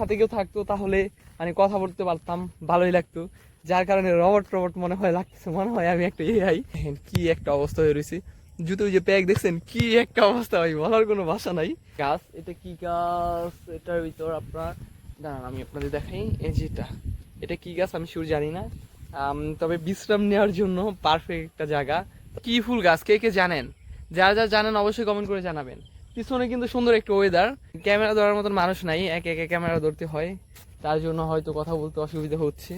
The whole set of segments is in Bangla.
সাথে কেউ থাকতো, তাহলে মানে কথা বলতে পারতাম, ভালোই লাগতো। যার কারণে রবট রবট মনে হয় লাগতেছে, মনে হয় আমি একটা এআই কি একটা অবস্থা হয়ে রয়েছে। জুতো যে প্যাক দেখছেন, কি একটা অবস্থা ভাই, বলার কোনো ভাষা নাই। গাছ, এটা কি গাছ? এটার ভিতর আপনার, দাঁড়ান, আমি আপনাদের দেখাই, এই যেটা এটা। কি গাছ আমি শিওর জানি না। তবে বিশ্রাম নেওয়ার জন্য পারফেক্ট একটা জায়গা। কি ফুল গাছ, কে কে জানেন? যারা যা জানেন, অবশ্যই কমেন্ট করে জানাবেন। পিছনে কিন্তু সুন্দর একটা ওয়েদার ক্যামেরা ধরার মতন মানুষ নাই, একে একে ক্যামেরা ধরতে হয়। তার জন্য হয়তো কথা বলতে অসুবিধা হচ্ছে।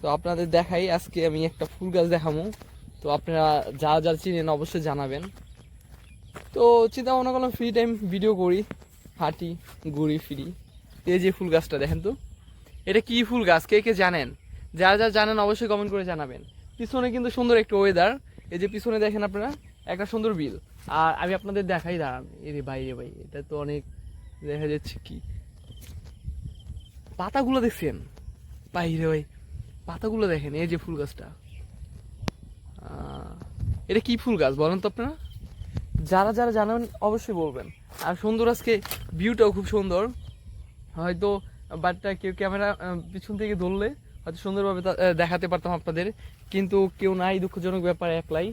তো আপনাদের দেখাই, আজকে আমি একটা ফুল গাছ দেখাবো তো আপনারা যা যা চিনেন অবশ্যই জানাবেন। তো চিন্তা ভাবনা করলাম ফ্রি টাইম ভিডিও করি, হাঁটি, ঘুরি, ফিরি। এই যে ফুল গাছটা দেখেন তো, এটা কি ফুল গাছ? কে কে জানেন? যারা যা জানেন অবশ্যই কমেন্ট করে জানাবেন। পিছনে কিন্তু সুন্দর একটা ওয়েদার এই যে পিছনে দেখেন আপনারা একটা সুন্দর বিল। আর আমি আপনাদের দেখাই, দাঁড়ান। এই রে ভাই রে ভাই, এটা তো অনেক দেখা যাচ্ছে কি? পাতাগুলো দেখছেন? ভাই রে ভাই, পাতাগুলো দেখেন, এই যে ফুল গাছটা। এটা কি ফুল গাছ বলেন তো আপনারা? যারা যারা জানেন, অবশ্যই বলবেন। আর সুন্দর আজকে ভিউটাও খুব সুন্দর। হয়তো বাটটা কেউ ক্যামেরা পিছন থেকে ধরলে হয়তো সুন্দরভাবে দেখাতে পারতাম আপনাদের। কিন্তু কেউ নাই, দুঃখজনক ব্যাপার, একলাই।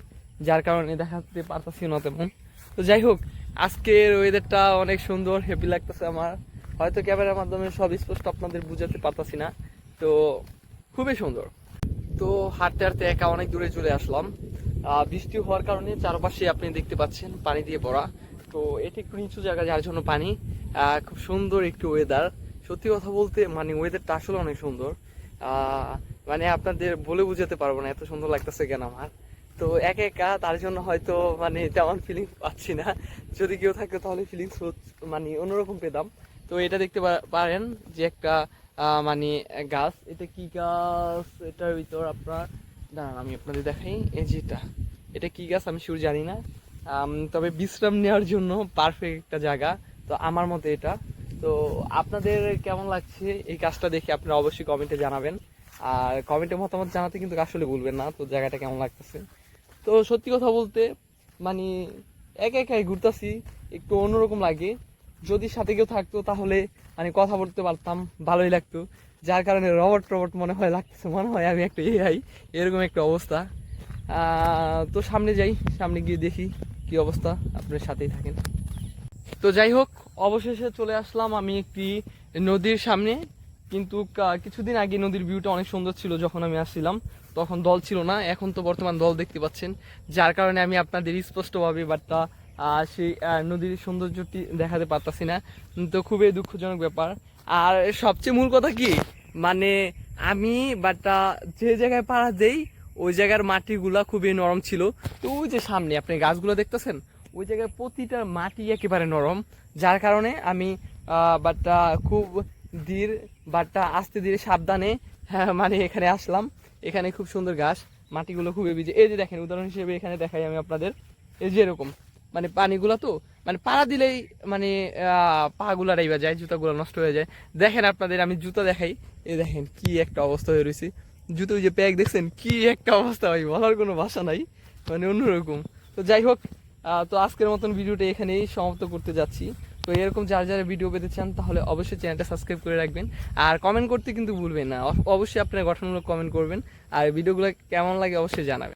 যার কারণে দেখাতে পারতাছি না তেমন। তো যাই হোক, আজকের ওয়েদারটা অনেক সুন্দর হ্যাপি লাগতেছে আমার। হয়তো ক্যামেরার মাধ্যমে সব স্পষ্ট আপনাদের বুঝাতে পারতাছি না। তো খুবই সুন্দর। তো হাঁটতে হাঁটতে একা অনেক দূরে চলে আসলাম। বৃষ্টি হওয়ার কারণে চারপাশে আপনি দেখতে পাচ্ছেন পানি দিয়ে ভরা। তো এটি একটু নিচু জায়গা যার জন্য পানি। খুব সুন্দর একটি ওয়েদার সত্যি কথা বলতে মানে ওয়েদারটা আসলে অনেক সুন্দর। মানে আপনাদের বলে বুঝাতে পারব না এত সুন্দর লাগতেছে কেন আমার। তো একা একা তার জন্য হয়তো মানে তেমন ফিলিংস পাচ্ছি না। যদি কেউ থাকতো তাহলে ফিলিংস মানে অন্যরকম পেতাম। তো এটা দেখতে পারেন যে একটা মানে গাছ। এটা কি গাছ? এটার ভিতর আপনার, দাঁড়ান আমি আপনাদের দেখাই। এই যেটা এটা কি গাছ আমি শিওর জানি না। তবে বিশ্রাম নেওয়ার জন্য পারফেক্ট একটা জায়গা। তো আমার মতে এটা। তো আপনাদের কেমন লাগছে এই কাজটা দেখে আপনারা অবশ্যই কমেন্টে জানাবেন। আর কমেন্টে মতামত জানাতে কিন্তু আসলে ভুলবেন না। তো জায়গাটা কেমন লাগতেছে? তো সত্যি কথা বলতে মানে একা একাই ঘুরতাছি, একটু অন্যরকম লাগে। যদি সাথে কেউ থাকতো তাহলে মানে কথা বলতে পারতাম, ভালোই লাগতো। যার কারণে রবট রবট মনে হয় লাগতেছে, মনে হয় আমি একটা এআই এরকম একটা অবস্থা। তো সামনে যাই, সামনে গিয়ে দেখি কি অবস্থা, আপনার সাথেই থাকেন। তো যাই হোক, অবশেষে চলে আসলাম আমি একটি নদীর সামনে। কিন্তু কিছুদিন আগে নদীর ভিউটা অনেক সুন্দর ছিল যখন আমি আসছিলাম। তখন দল ছিল না এখন তো বর্তমান দল দেখতে পাচ্ছেন। যার কারণে আমি আপনাদের স্পষ্টভাবে বার্তা সেই নদীর সৌন্দর্যটি দেখাতে পারতাছি না। তো খুবই দুঃখজনক ব্যাপার। আর সবচেয়ে মূল কথা কি? মানে আমি বাটটা যে জায়গায় পাড়া দেই ওই জায়গার মাটিগুলা খুবই নরম ছিল। তো ওই যে সামনে আপনি গাছগুলো দেখতেছেন? ওই জায়গায় প্রতিটা মাটি একেবারে নরম। যার কারণে আমি বাটটা খুব ধীর বাটটা আস্তে ধীরে সাবধানে হ্যাঁ, মানে এখানে আসলাম। এখানে খুব সুন্দর গাছ, মাটিগুলো খুবই ভিজে এই যে দেখেন, উদাহরণ হিসেবে এখানে দেখাই আমি আপনাদের। এই যে এরকম মানে পানিগুলো তো মানে পাড়া দিলেই মানে পাগুলা রাইবা যায়, জুতাগুলো নষ্ট হয়ে যায়। দেখেন আপনাদের, আমি জুতা দেখাই। এই দেখেন, কি একটা অবস্থা হয়ে রয়েছে জুতো যে প্যাক দেখছেন, কি একটা অবস্থা ভাই, বলার কোনো ভাষা নাই। মানে অন্যরকম। তো যাই হোক তো আজকের মতন ভিডিওটা এখানেই সমাপ্ত করতে যাচ্ছি। তো এরকম যার যারা ভিডিও পেতে চান তাহলে অবশ্যই চ্যানেলটা সাবস্ক্রাইব করে রাখবেন। আর কমেন্ট করতে কিন্তু ভুলবেন না। অব- অবশ্যই আপনারা গঠনমূলক কমেন্ট করবেন। আর ভিডিওগুলো কেমন লাগে অবশ্যই জানাবেন।